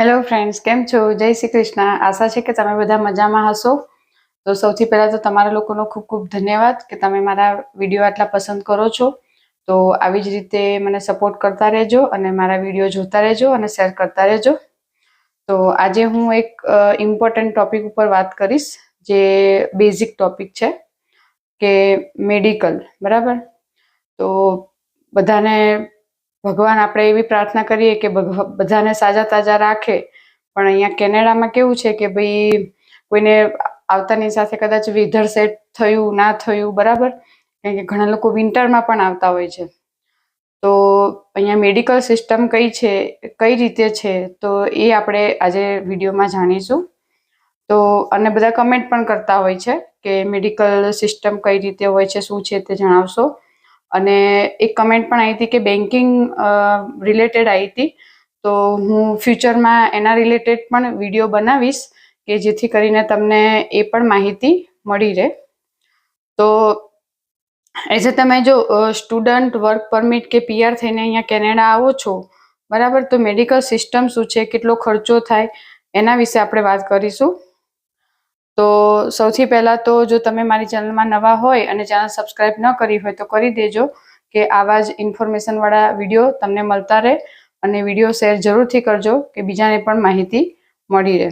Hello friends કેમ છો? જય શ્રી કૃષ્ણ. આશા છે કે તમે બધા મજામાં હશો. તો સૌથી પહેલાં તો તમારા લોકોનો ખૂબ ખૂબ ધન્યવાદ કે તમે મારા વીડિયો આટલા પસંદ કરો છો. તો આવી જ રીતે મને સપોર્ટ કરતા રહેજો અને મારા વીડિયો જોતા રહેજો અને શેર કરતા રહેજો. તો આજે હું એક ઇમ્પોર્ટન્ટ ટોપિક ઉપર વાત કરીશ, જે બેઝિક ટોપિક છે, કે મેડિકલ બરાબર? તો બધાને ભગવાન આપણે એવી પ્રાર્થના કરીએ કે બધાને સાજા તાજા રાખે. પણ અહીંયા કેનેડામાં કેવું છે કે ભાઈ કોઈને આવતાની સાથે કદાચ વેધર સેટ થયું, ના થયું, બરાબર? કારણ કે ઘણા લોકો વિન્ટરમાં પણ આવતા હોય છે. તો અહીંયા મેડિકલ સિસ્ટમ કઈ છે, કઈ રીતે છે, તો એ આપણે આજે વિડીયોમાં જાણીશું. તો અને બધા કમેન્ટ પણ કરતા હોય છે કે મેડિકલ સિસ્ટમ કઈ રીતે હોય છે, શું છે તે જણાવશો. અને એક કમેન્ટ પણ આવી હતી કે બેન્કિંગ રિલેટેડ આવી હતી. તો હું ફ્યુચરમાં એના રિલેટેડ પણ વીડિયો બનાવીશ કે જેથી કરીને તમને એ પણ માહિતી મળી રહે. તો એઝ એ તમે જો સ્ટુડન્ટ વર્ક પરમિટ કે પીઆર થઈને અહીંયા કેનેડા આવો છો, બરાબર? તો મેડિકલ સિસ્ટમ શું છે? કેટલો ખર્ચો થાય? એના વિશે આપણે વાત કરીશું. તો સૌથી પહેલાં તો જો તમે મારી ચેનલમાં નવા હોય અને ચેનલ સબસ્ક્રાઈબ ન કરી હોય તો કરી દેજો કે આવા જ ઇન્ફોર્મેશનવાળા વીડિયો તમને મળતા રહે અને વીડિયો શેર જરૂરથી કરજો કે બીજાને પણ માહિતી મળી રહે.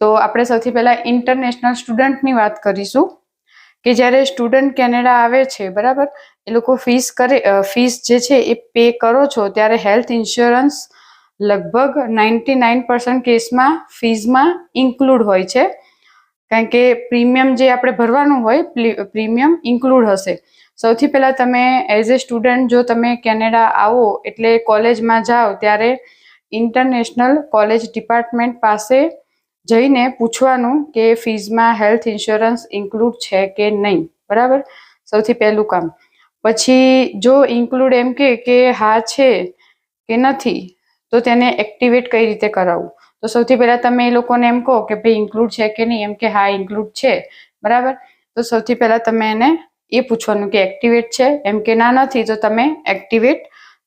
તો આપણે સૌથી પહેલાં ઇન્ટરનેશનલ સ્ટુડન્ટની વાત કરીશું કે જ્યારે સ્ટુડન્ટ કેનેડા આવે છે, બરાબર? એ લોકો ફીસ કરે ફીસ જે છે એ પે કરો છો ત્યારે હેલ્થ ઇન્સ્યોરન્સ લગભગ નાઇન્ટી નાઇન પર્સન્ટ કેસમાં ફીઝમાં ઇન્ક્લુડ હોય છે. કારણ કે પ્રીમિયમ જે આપણે ભરવાનું હોય પ્રીમિયમ ઇન્ક્લુડ હશે. સૌથી પહેલાં તમે એઝ એ સ્ટુડન્ટ જો તમે કેનેડા આવો, એટલે કોલેજમાં જાઓ, ત્યારે ઇન્ટરનેશનલ કોલેજ ડિપાર્ટમેન્ટ પાસે જઈને પૂછવાનું કે ફીઝમાં હેલ્થ ઇન્સ્યોરન્સ ઇન્ક્લુડ છે કે નહીં. બરાબર? સૌથી પહેલું કામ. પછી જો ઇન્ક્લુડ એમ કે હા છે કે નથી, તો તેને એક્ટિવેટ કઈ રીતે કરાવવું? તો સૌથી પહેલાં તમે એ લોકોને એમ કહો કે ભાઈ ઇન્ક્લુડ છે કે નહીં? એમ કે, હા ઇન્ક્લુડ છે. બરાબર? તો સૌથી પહેલાં તમે એને એ પૂછવાનું કે એક્ટિવેટ છે? એમ કે, ના, નથી. તો તમે એક્ટિવેટ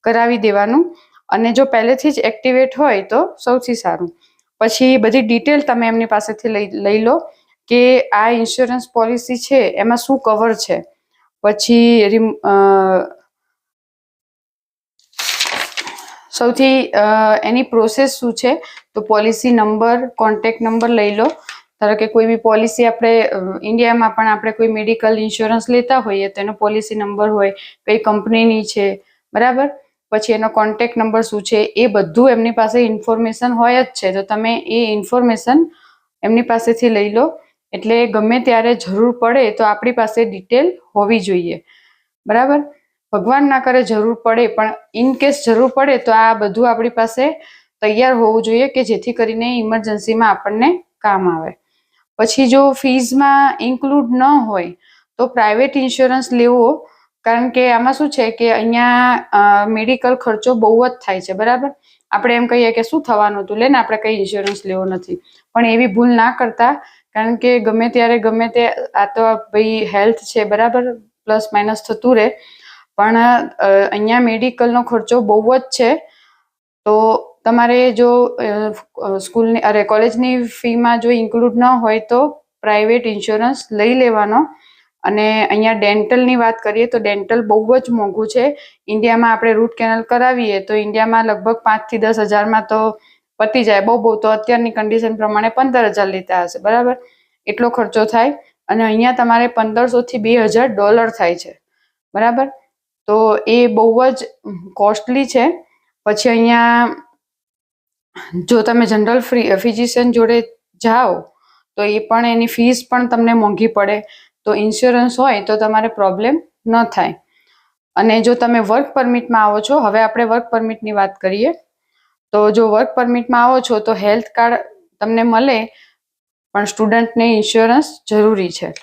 કરાવી દેવાનું. અને જો પહેલેથી જ એક્ટિવેટ હોય તો સૌથી સારું. પછી બધી ડિટેલ તમે એમની પાસેથી લઈ લઈ લો કે આ ઇન્સ્યોરન્સ પોલિસી છે, એમાં શું કવર છે? પછી રિમ- સૌથી એની પ્રોસેસ શું છે? તો પોલિસી નંબર કોન્ટેક્ટ નંબર લઈ લો. ધારો કે કોઈ બી પોલિસી આપણે ઇન્ડિયામાં પણ આપણે કોઈ મેડિકલ ઇન્સ્યોરન્સ લેતા હોઈએ તો એનો પોલિસી નંબર હોય, કઈ કંપનીની છે, બરાબર? પછી એનો કોન્ટેક્ટ નંબર શું છે, એ બધું એમની પાસે ઇન્ફોર્મેશન હોય જ છે. તો તમે એ ઇન્ફોર્મેશન એમની પાસેથી લઈ લો. એટલે ગમે ત્યારે જરૂર પડે તો આપણી પાસે ડિટેલ હોવી જોઈએ. બરાબર? ભગવાન ના કરે જરૂર પડે, પણ ઇન કેસ જરૂર પડે તો આ બધું આપણી પાસે તૈયાર હોવું જોઈએ કે જેથી કરીને ઇમરજન્સીમાં આપણને કામ આવે. પછી જો ફીઝમાં ઇન્ક્લુડ ન હોય, તો પ્રાઇવેટ ઇન્સ્યોરન્સ લેવો, કારણ કે આમાં શું છે કે અહીંયા મેડિકલ ખર્ચો બહુ જ થાય છે, બરાબર? આપણે એમ કહીએ કે શું થવાનું હતું? લેને આપણે કંઈ ઇન્સ્યોરન્સ લેવો નથી. પણ એવી ભૂલ ના કરતા, કારણ કે ગમે ત્યારે ગમે તે, આ તો ભાઈ હેલ્થ છે, બરાબર? પ્લસ માઇનસ થતું રહે. પણ અહીંયા મેડિકલનો ખર્ચો બહુ જ છે. તો તમારે જો સ્કૂલની, અરે, કોલેજની ફીમાં જો ઇન્ક્લુડ ન હોય તો પ્રાઇવેટ ઇન્સ્યોરન્સ લઈ લેવાનો. અને અહીંયા ડેન્ટલની વાત કરીએ તો ડેન્ટલ બહુ જ મોંઘું છે. ઇન્ડિયામાં આપણે રૂટ કેનલ કરાવીએ તો ઇન્ડિયામાં લગભગ પાંચથી દસ હજારમાં તો પતી જાય. બહુ બહુ, તો અત્યારની કન્ડિશન પ્રમાણે પંદર હજાર લેતા હશે. બરાબર? એટલો ખર્ચો થાય. અને અહીંયા તમારે પંદરસોથી બે હજાર ડોલર થાય છે. બરાબર? તો એ બહુ જ કોસ્ટલી છે. પછી અહીંયા જો તમે જનરલ ફ્રી ફિઝિશિયન જોડે જાઓ, તો એ પણ એની ફીસ પણ તમને મોંઘી પડે. તો ઇન્સ્યોરન્સ હોય તો તમારે પ્રોબ્લેમ ન થાય. અને જો તમે વર્ક પરમિટમાં આવો છો, હવે આપણે વર્ક પરમિટની વાત કરીએ. તો જો વર્ક પરમિટમાં આવો છો, તો હેલ્થ કાર્ડ તમને મળે, પણ સ્ટુડન્ટને ઇન્સ્યોરન્સ જરૂરી છે.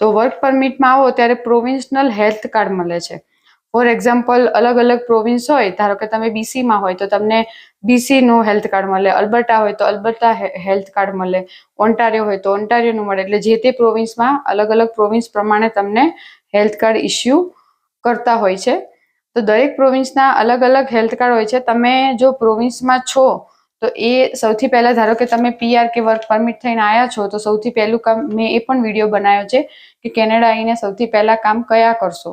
તો વર્ક પરમિટમાં આવો ત્યારે પ્રોવિન્શનલ હેલ્થ કાર્ડ મળે છે. ફોર એક્ઝામ્પલ, અલગ અલગ પ્રોવિન્સ હોય, ધારો કે તમે બીસીમાં હોય, તો તમને બીસીનું હેલ્થ કાર્ડ મળે અલબર્ટા હોય, તો અલબર્ટા હેલ્થ કાર્ડ મળે, ઓન્ટારિયો હોય, તો ઓન્ટારિયોનું મળે, એટલે જે તે પ્રોવિન્સમાં અલગ અલગ પ્રોવિન્સ પ્રમાણે તમને હેલ્થ કાર્ડ ઇસ્યુ કરતા હોય છે. તો દરેક પ્રોવિન્સના અલગ અલગ હેલ્થ કાર્ડ હોય છે. તમે જો પ્રોવિન્સમાં છો, તો એ સૌથી પહેલાં ધારો કે તમે પીઆર કે વર્ક પરમિટ થઈને આવ્યા છો, તો સૌથી પહેલું કામ મેં એ પણ વીડિયો બનાવ્યો છે કે કેનેડા આવીને સૌથી પહેલાં કામ કયા કરશો?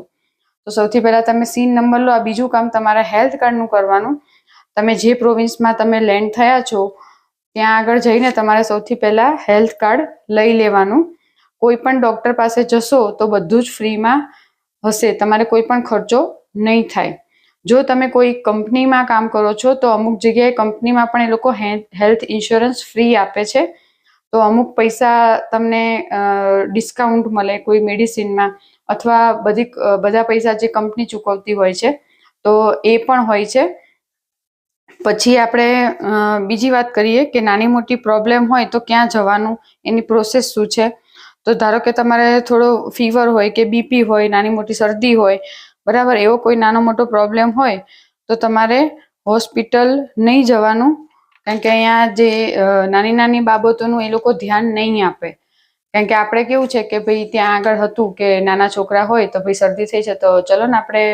તો સૌથી પહેલા તમે સીન નંબર લો, આ બીજું કામ તમારા હેલ્થ કાર્ડનું કરવાનું. તમે જે પ્રોવિન્સમાં તમે લેન્ડ થયા છો, ત્યાં આગળ જઈને તમારે સૌથી પહેલા હેલ્થ કાર્ડ લઈ લેવાનું. કોઈ પણ ડોક્ટર પાસે જશો તો બધું જ ફ્રીમાં હશે, તમારે કોઈ પણ ખર્ચો નહીં થાય. જો તમે કોઈ કંપનીમાં કામ કરો છો, તો અમુક જગ્યાએ કંપનીમાં પણ એ લોકો હેલ્થ ઇન્સ્યોરન્સ ફ્રી આપે છે. તો અમુક પૈસા તમને ડિસ્કાઉન્ટ મળે કોઈ મેડિસિનમાં. અથવા બધી બધા પૈસા જે કંપની ચૂકવતી હોય છે, તો એ પણ હોય છે. પછી આપણે બીજી વાત કરીએ કે નાની મોટી પ્રોબ્લેમ હોય તો ક્યાં જવાનું, એની પ્રોસેસ શું છે? તો ધારો કે તમારે થોડો ફીવર હોય કે બીપી હોય, નાની મોટી શરદી હોય, બરાબર, એવો કોઈ નાનો મોટો પ્રોબ્લેમ હોય, તો તમારે હોસ્પિટલ નહીં જવાનું, કારણ કે અહીંયા જે નાની નાની બાબતોનું એ લોકો ધ્યાન નહીં આપે. કારણ કે આપણે કેવું છે કે ભાઈ ત્યાં આગળ હતું કે નાના છોકરા હોય તો ભાઈ શરદી થઈ છે તો ચલો ને આપણે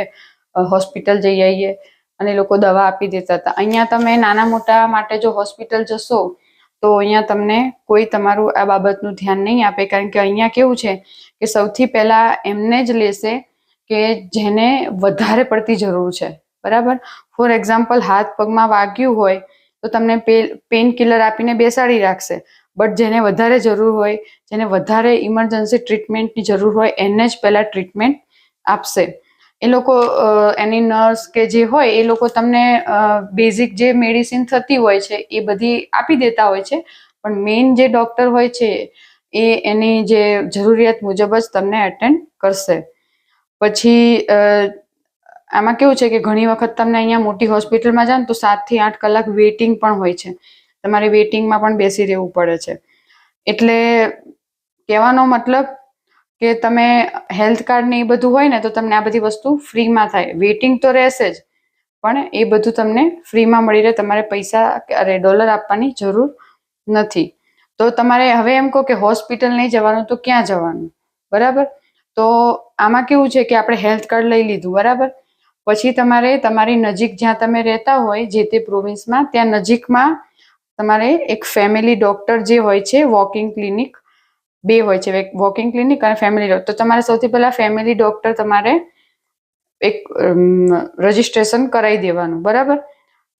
હોસ્પિટલ જઈ આવીએ અને લોકો દવા આપી દેતા હતા. અહીંયા તમે નાના મોટા માટે જો હોસ્પિટલ જશો તો અહીંયા તમને કોઈ તમારું આ બાબતનું ધ્યાન નહીં આપે. કારણ કે અહીંયા કેવું છે કે સૌથી પહેલા એમને જ લેશે કે જેને વધારે પડતી જરૂર છે. બરાબર? ફોર એક્ઝામ્પલ, હાથ પગમાં વાગ્યું હોય તો તમને પેન કિલર આપીને બેસાડી રાખશે. બટ જેને વધારે જરૂર હોય, જેને વધારે ઇમરજન્સી ટ્રીટમેન્ટની જરૂર હોય, એને જ પહેલાં ટ્રીટમેન્ટ આપશે. એ લોકો એની નર્સ કે જે હોય, એ લોકો તમને બેઝિક જે મેડિસિન થતી હોય છે, એ બધી આપી દેતા હોય છે. પણ મેઇન જે ડૉક્ટર હોય છે, એ એની જે જરૂરિયાત મુજબ જ તમને એટેન્ડ કરશે. પછી આમાં કેવું છે કે ઘણી વખત તમને અહીંયા મોટી હોસ્પિટલમાં જાઓ તો સાતથી આઠ કલાક વેઇટિંગ પણ હોય છે. તમારે વેઇટિંગમાં પણ બેસી રહેવું પડે છે. એટલે કહેવાનો મતલબ કે તમે હેલ્થ કાર્ડ ને એ બધું હોય ને તો તમને આ બધી વસ્તુ ફ્રીમાં થાય. વેઇટિંગ તો રહેશે જ, પણ એ બધું તમને ફ્રીમાં મળી રહે. તમારે પૈસા અરે, ડોલર આપવાની જરૂર નથી. તો તમારે હવે એમ કહો કે હોસ્પિટલ નહીં જવાનું તો ક્યાં જવાનું? બરાબર? તો આમાં કેવું છે કે આપણે હેલ્થ કાર્ડ લઈ લીધું, બરાબર? પછી તમારે તમારી નજીક જ્યાં તમે રહેતા હોય, જે તે પ્રોવિન્સમાં, ત્યાં નજીકમાં તમારે એક ફેમિલી ડોક્ટર જે હોય છે વોકિંગ ક્લિનિક બે હોય છે વોકિંગ ક્લિનિક અને ફેમિલી ડોક્ટર તો તમારે સૌથી પહેલા ફેમિલી ડોક્ટર તમારે એક રજિસ્ટ્રેશન કરાવી દેવાનું, બરાબર?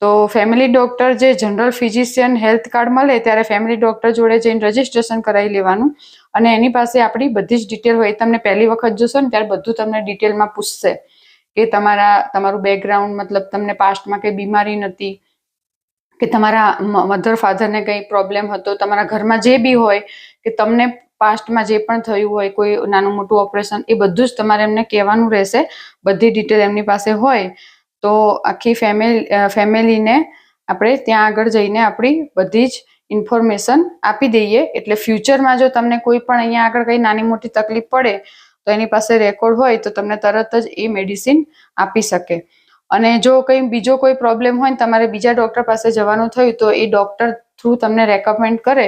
તો ફેમિલી ડોક્ટર જે જનરલ ફિઝિશિયન હેલ્થ કાર્ડ મળે, ત્યારે ફેમિલી ડોક્ટર જોડે જઈને રજીસ્ટ્રેશન કરાવી લેવાનું. અને એની પાસે આપણી બધી જ ડિટેલ હોય. તમને પહેલી વખત જોશો ને, ત્યારે બધું તમને ડિટેલમાં પૂછશે કે તમારા, તમારું બેકગ્રાઉન્ડ મતલબ તમને પાસ્ટમાં કંઈ બીમારી નથી કે તમારા મધર ફાધરને કંઈ પ્રોબ્લેમ હતો, તમારા ઘરમાં જે બી હોય, કે તમને પાસ્ટમાં જે પણ થયું હોય, કોઈ નાનું મોટું ઓપરેશન એ બધું જ તમારે એમને કહેવાનું રહેશે. બધી ડિટેલ એમની પાસે હોય, તો આખી ફેમિલી ફેમિલીને આપણે ત્યાં આગળ જઈને આપણી બધી જ ઇન્ફોર્મેશન આપી દઈએ. એટલે ફ્યુચરમાં જો તમને કોઈ પણ અહીંયા આગળ કંઈ નાની મોટી તકલીફ પડે, તો એની પાસે રેકોર્ડ હોય, તો તમને તરત જ એ મેડિસિન આપી શકે. અને જો કંઈ બીજો કોઈ પ્રોબ્લેમ હોય ને તમારે બીજા ડૉક્ટર પાસે જવાનું થયું તો એ ડૉક્ટર થ્રુ તમને રેકમેન્ડ કરે,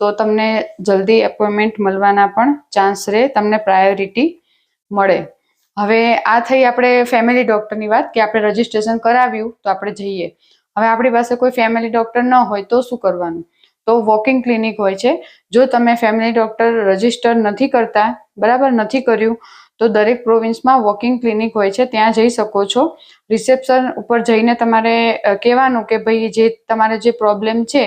તો તમને જલ્દી એપોઇન્ટમેન્ટ મળવાના પણ ચાન્સ રહે, તમને પ્રાયોરિટી મળે. હવે આ થઈ આપણે ફેમિલી ડૉક્ટરની વાત કે આપણે રજિસ્ટ્રેશન કરાવ્યું તો આપણે જઈએ. હવે આપણી પાસે કોઈ ફેમિલી ડૉક્ટર ન હોય તો શું કરવાનું? તો વોકિંગ ક્લિનિક હોય છે. જો તમે ફેમિલી ડૉક્ટર રજિસ્ટર નથી કરતા, બરાબર નથી કર્યું તો દરેક પ્રોવિન્સમાં વોકિંગ ક્લિનિક હોય છે, ત્યાં જઈ શકો છો. રિસેપ્શન ઉપર જઈને તમારે કહેવાનું કે ભાઈ જે તમારે જે પ્રોબ્લેમ છે,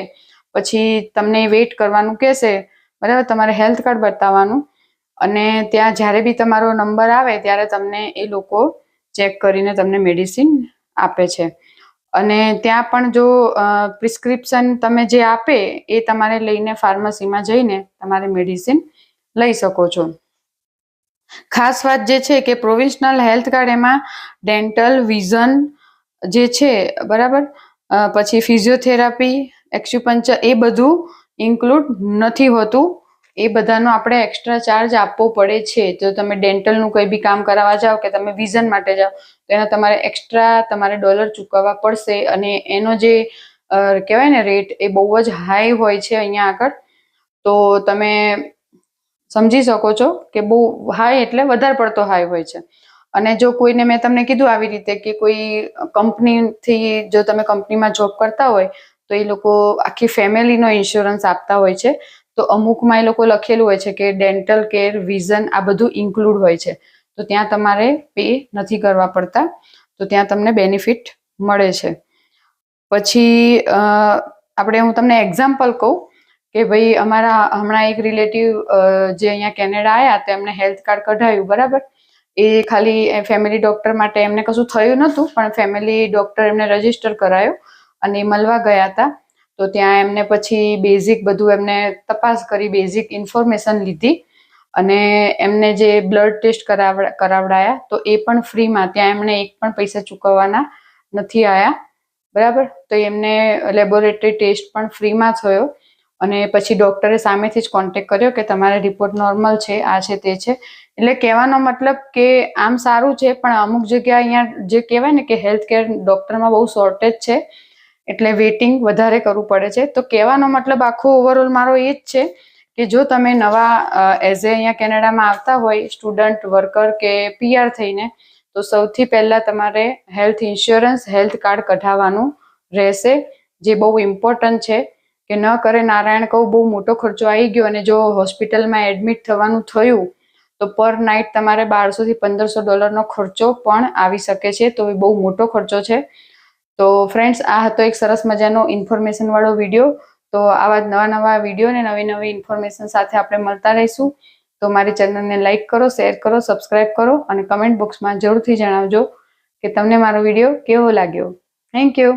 પછી તમને વેઇટ કરવાનું કહેશે, બરાબર? તમારે હેલ્થ કાર્ડ બતાવવાનું. અને ત્યાં જ્યારે બી તમારો નંબર આવે, ત્યારે તમને એ લોકો ચેક કરીને તમને મેડિસિન આપે છે. અને ત્યાં પણ જો પ્રિસ્ક્રિપ્શન તમે જે આપે, એ તમારે લઈને ફાર્મસીમાં જઈને તમારે મેડિસિન લઈ શકો છો. ખાસ વાત જે છે કે પ્રોવિન્શનલ હેલ્થ કાર્ડ એમાં ડેન્ટલ વિઝન જે છે, બરાબર? પછી ફિઝિયોથેરાપી એક્યુપંચર એ બધું ઇન્ક્લુડ નથી હોતું. એ બધાનો આપણે એક્સ્ટ્રા ચાર્જ આપવો પડે છે. જો તમે ડેન્ટલનું કંઈ બી કામ કરાવવા જાઓ કે તમે વિઝન માટે જાઓ, તો એના તમારે એક્સ્ટ્રા તમારે ડોલર ચૂકવવા પડશે અને એનો જે કહેવાય ને રેટ એ બહુ જ હાઈ હોય છે અહીંયા આગળ. તો તમે સમજી શકો છો કે બહુ હાઈ એટલે વધારે પડતો હાઈ હોય છે. અને જો કોઈને મેં તમને કીધું આવી રીતે કે કોઈ કંપનીથી જો તમે કંપનીમાં જોબ કરતા હોય, તો એ લોકો આખી ફેમિલીનો ઇન્સ્યોરન્સ આપતા હોય છે. તો અમુકમાં એ લોકો લખેલું હોય છે કે ડેન્ટલ કેર વિઝન આ બધું ઇન્ક્લુડ હોય છે. તો ત્યાં તમારે પે નથી કરવા પડતા. તો ત્યાં તમને બેનિફિટ મળે છે. પછી આપણે હું તમને એક્ઝામ્પલ કહું. કે ભાઈ અમારા હમણાં એક રિલેટિવ જે અહીંયા કેનેડા આવ્યા તો એમને હેલ્થ કાર્ડ કઢાવ્યું બરાબર? એ ખાલી ફેમિલી ડોક્ટર માટે એમને કશું થયું નહોતું, પણ ફેમિલી ડોક્ટર એમને રજિસ્ટર કરાયો અને મળવા ગયા હતા. તો ત્યાં એમને પછી બેઝિક બધું એમને તપાસ કરી બેઝિક ઇન્ફોર્મેશન લીધી અને એમને જે બ્લડ ટેસ્ટ કરાવડા, કરાવડાયા, તો એ પણ ફ્રીમાં ત્યાં એમણે એક પણ પૈસા ચૂકવવાના નથી આવ્યા બરાબર? તો એમને લેબોરેટરી ટેસ્ટ પણ ફ્રીમાં થયો. અને પછી ડૉક્ટરે સામેથી જ કોન્ટેક કર્યો કે તમારે રિપોર્ટ નોર્મલ છે, આ છે, તે છે. એટલે કહેવાનો મતલબ કે આમ સારું છે, પણ અમુક જગ્યા અહીંયા જે કહેવાય ને કે હેલ્થ કેર ડૉક્ટરમાં બહુ શોર્ટેજ છે, એટલે વેઇટિંગ વધારે કરવું પડે છે. તો કહેવાનો મતલબ આખો ઓવરઓલ મારો એ જ છે કે જો તમે નવા એઝ એ અહીંયા કેનેડામાં આવતા હોય સ્ટુડન્ટ વર્કર કે પીઆર થઈને, તો સૌથી પહેલાં તમારે હેલ્થ ઇન્સ્યોરન્સ હેલ્થ કાર્ડ કઢાવવાનું રહેશે, જે બહુ ઇમ્પોર્ટન્ટ છે. કે ન કરે નારાયણ કહું, બહુ મોટો ખર્ચો આવી ગયો અને જો હોસ્પિટલમાં એડમિટ થવાનું થયું, તો પર નાઇટ તમારે બારસોથી પંદરસો ડોલરનો ખર્ચો પણ આવી શકે છે. તો એ બહુ મોટો ખર્ચો છે. તો ફ્રેન્ડ્સ આ હતો એક સરસ મજાનો ઇન્ફોર્મેશન વાળો વીડિયો તો આવા જ નવા નવા વીડિયો ને નવી નવી ઇન્ફોર્મેશન સાથે આપણે મળતા રહીશું. તો મારી ચેનલને લાઇક કરો શેર કરો સબસ્ક્રાઇબ કરો અને કમેન્ટ બોક્સમાં જરૂરથી જણાવજો કે તમને મારો વીડિયો કેવો લાગ્યો. Thank you